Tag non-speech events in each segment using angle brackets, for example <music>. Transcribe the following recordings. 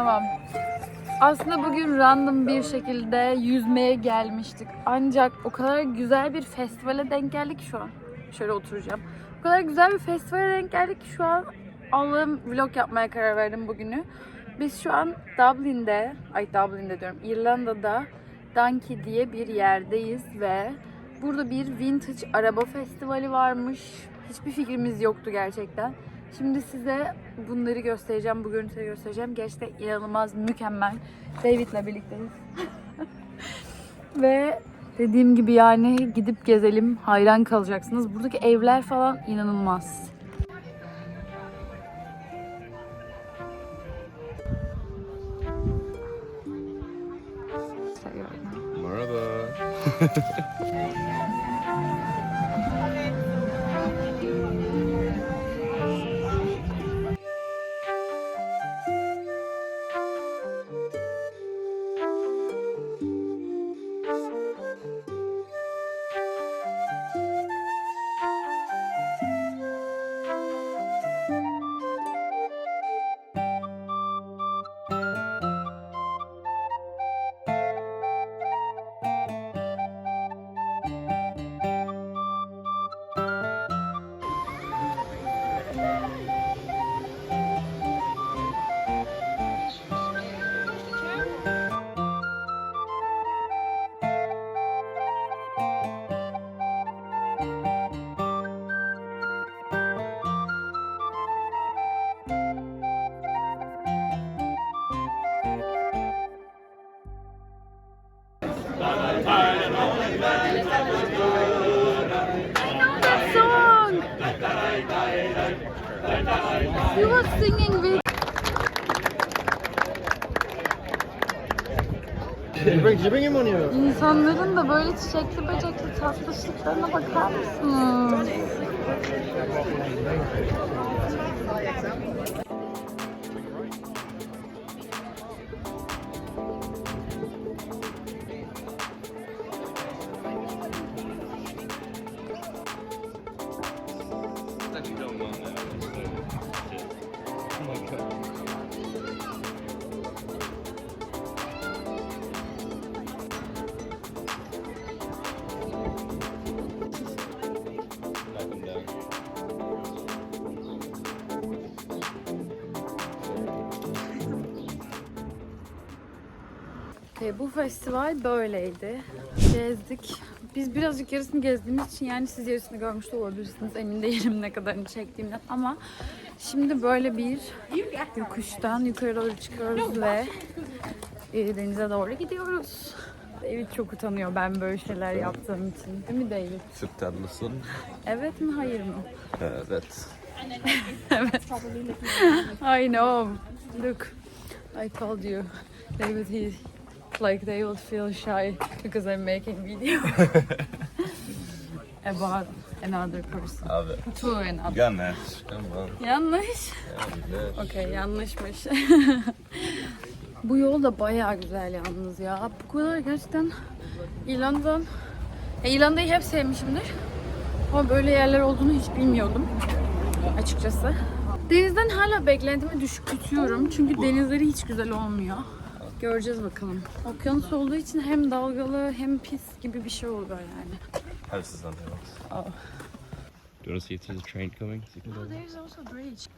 Tamam. Aslında bugün random bir şekilde yüzmeye gelmiştik. Ancak o kadar güzel bir festivale denk geldik ki şu an. Şöyle oturacağım. O kadar güzel bir festivale denk geldik ki şu an Allah'ım vlog yapmaya karar verdim bugünü. Biz şu an Dublin'de, ay Dublin'de diyorum, İrlanda'da Donkey diye bir yerdeyiz ve burada bir vintage araba festivali varmış. Hiçbir fikrimiz yoktu gerçekten. Şimdi size bunları göstereceğim, bu görüntüleri göstereceğim. Gerçekten inanılmaz, mükemmel. David'le birlikteyiz. <laughs> Ve dediğim gibi yani gidip gezelim, hayran kalacaksınız. Buradaki evler falan inanılmaz. Merhaba. <laughs> He was singing with Did you bring, did you bring him on your... İnsanların da böyle çiçekli böcekli tatlışlıklarına bakar mısınız? Okey, bu festival böyleydi. Gezdik. Biz birazcık yarısını gezdiğimiz için yani siz yarısını görmüş de olabilirsiniz. Emin değilim ne kadarını çektiğimden ama şimdi böyle bir yokuştan yukarı doğru çıkıyoruz ve e, denize doğru gidiyoruz. David çok utanıyor ben böyle şeyler yaptığım için. Değil mi David? Çok tatlısın. Evet mi hayır mı? <laughs> Evet. I know. Look, I told you, David. He like they will feel shy because I'm making video <laughs> about another person. Abi. To another. Yanlış. Yanlış. Yanlış. Okey, yanlışmış. <laughs> Bu yol da bayağı güzel yalnız ya. Bu kadar gerçekten İrlanda'dan... Ya İrlanda'yı hep sevmişimdir. Ama böyle yerler olduğunu hiç bilmiyordum açıkçası. Denizden hala beklentimi düşük tutuyorum. Çünkü denizleri hiç güzel olmuyor. Göreceğiz bakalım. Okyanus olduğu için hem dalgalı hem pis gibi bir şey oluyor yani. How does this not? Oh. Do you want to see if there's a train coming? So you can Oh, there's also a bridge.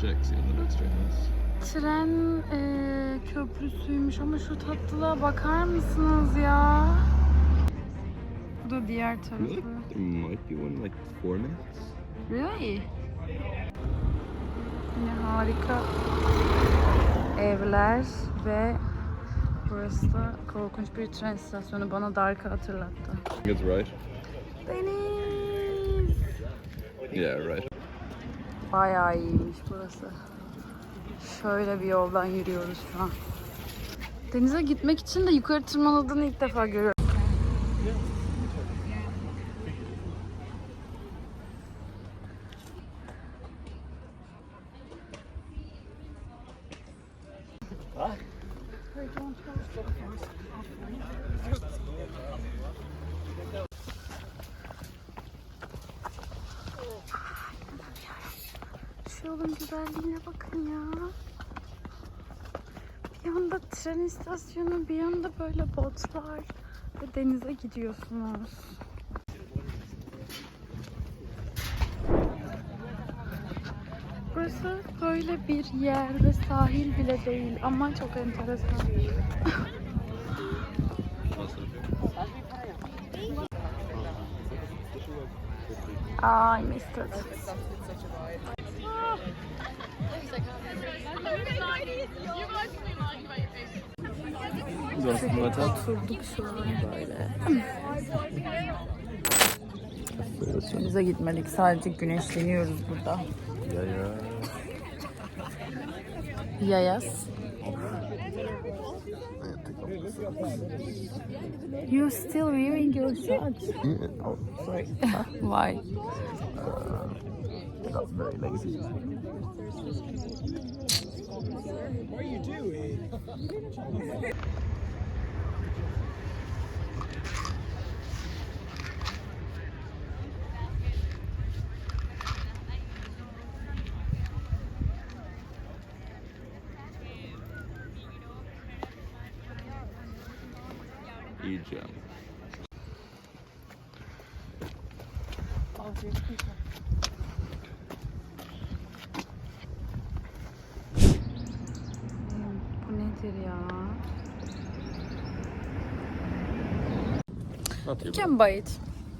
check, see on the next train is. Tren eee, köprüsüymüş ama şu tatlılığa bakar mısınız ya? Bu da diğer tarafı. there might be one in like four minutes. Really? Yine harika evler ve burası da korkunç bir tren istasyonu bana Dark'ı hatırlattı. İt's right. Deniz! Yeah, right. Bayağı iyiymiş burası. Şöyle bir yoldan yürüyoruz şu an. Denize gitmek için de yukarı tırmanıldığını ilk defa görüyorum. Şu yolun güzelliğine bakın ya. Bir yanda tren istasyonu, bir yanda böyle botlar ve denize gidiyorsunuz. Burası böyle bir yer ve sahil bile değil ama çok enteresan. I missed it. Oturduk şu an böyle. <laughs> Denize gitmedik. Sadece güneşleniyoruz burada. Yeah, yeah. Yayas. You're still wearing your shorts. <laughs> Oh, sorry. Why? That's very lazy. Egypt. Bu nedir ya? Not You can buy it.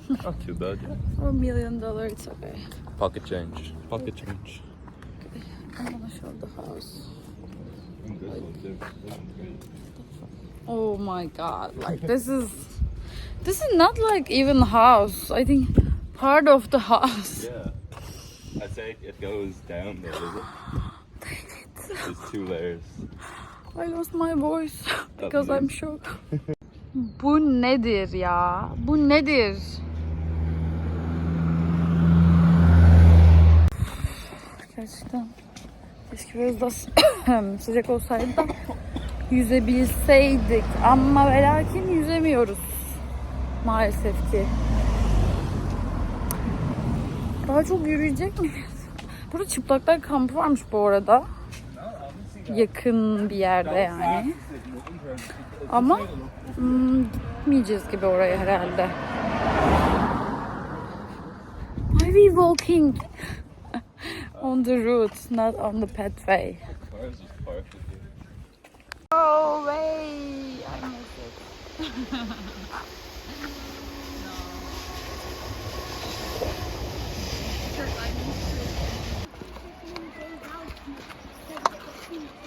Not too bad. Yeah. For a million dollars, it's okay. Pocket change. Pocket change. I'm gonna show the house. Oh my god, like this is this is not like even house. I think part of the house. Yeah. I'd say it goes down there, does it? There's two layers. I lost my voice because I'm shocked. Bu nedir ya? Bu nedir? Gerçekten keşke biraz daha sı- <coughs> sıcak olsaydı da yüzebilseydik. Ama ve yüzemiyoruz. Maalesef ki. Daha çok yürüyecek miyiz? Burada çıplaklar kampı varmış bu arada. Yakın bir yerde yani. Ama hmm, gitmeyeceğiz gibi oraya herhalde. Why we walking <laughs> on the route, not on the pathway? Oh, way! I miss it.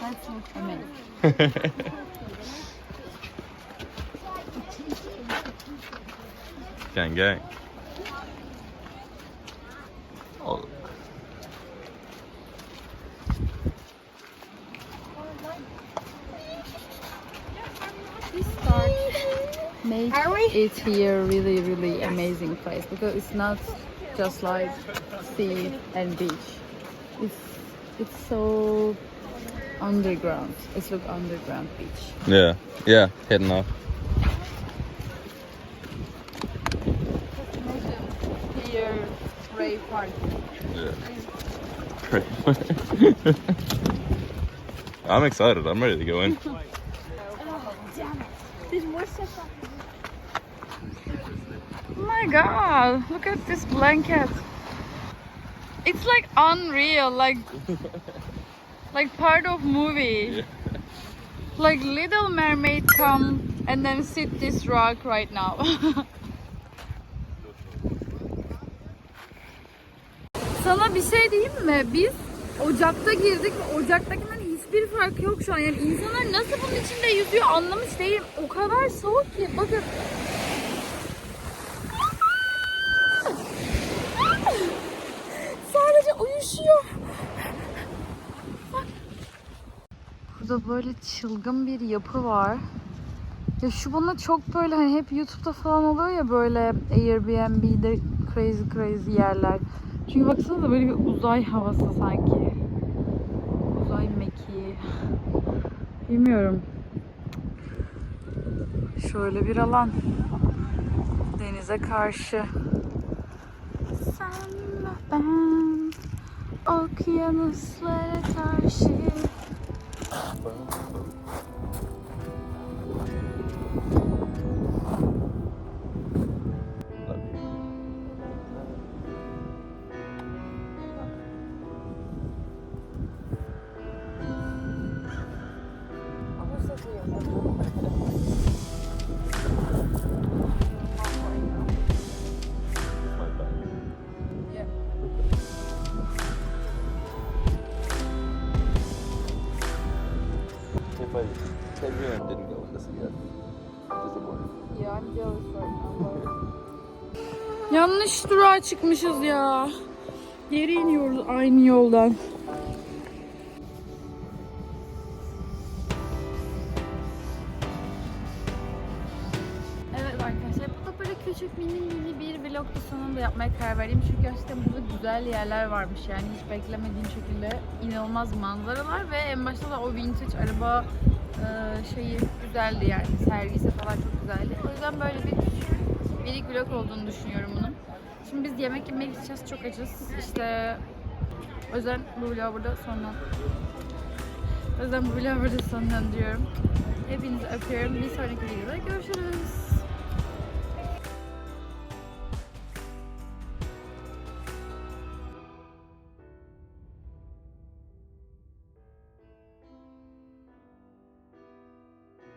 Let's look a minute. Gang gang. Make it here really really amazing place because it's not just like sea and beach. It's it's so underground. It's like underground beach. Yeah, yeah, heading off. Here, Ray Park. Yeah. <laughs> I'm excited. I'm ready to go in. Oh my god, look at this blanket. It's like unreal, like <laughs> like part of movie. Yeah. Like Little Mermaid come and then sit this rock right now. <laughs> Sana bir şey diyeyim mi? Biz Ocak'ta girdik ve Ocak'takinden hiçbir fark yok şu an. Yani insanlar nasıl bunun içinde yüzüyor anlamış değilim. O kadar soğuk ki. Bakın. Bak. Burada böyle çılgın bir yapı var. Ya şu bana çok böyle hani hep YouTube'da falan oluyor ya böyle Airbnb'de crazy crazy yerler. Çünkü baksanıza böyle bir uzay havası sanki. Uzay mekiği. Bilmiyorum. Şöyle bir alan. Denize karşı. Sen ben. Okyanuslara karşı I, everyone didn't go yet. Disappointing. Yanlış durağa çıkmışız ya. Geri iniyoruz aynı yoldan. Evet arkadaşlar bu da küçük mini mini bir vlogdu sonunda yapmaya karar verdim. Çünkü gerçekten burada güzel yerler varmış yani hiç beklemediğim şekilde inanılmaz manzaralar ve en başta da o vintage araba şeyi güzeldi yani sergisi falan çok güzeldi. O yüzden böyle bir minik vlog olduğunu düşünüyorum bunun. Şimdi biz yemek yemeye gideceğiz çok açız. İşte o yüzden bu vlogu burada sonlan. O yüzden bu vlogu burada sonlandırıyorum. Hepinizi öpüyorum. Bir sonraki videoda görüşürüz.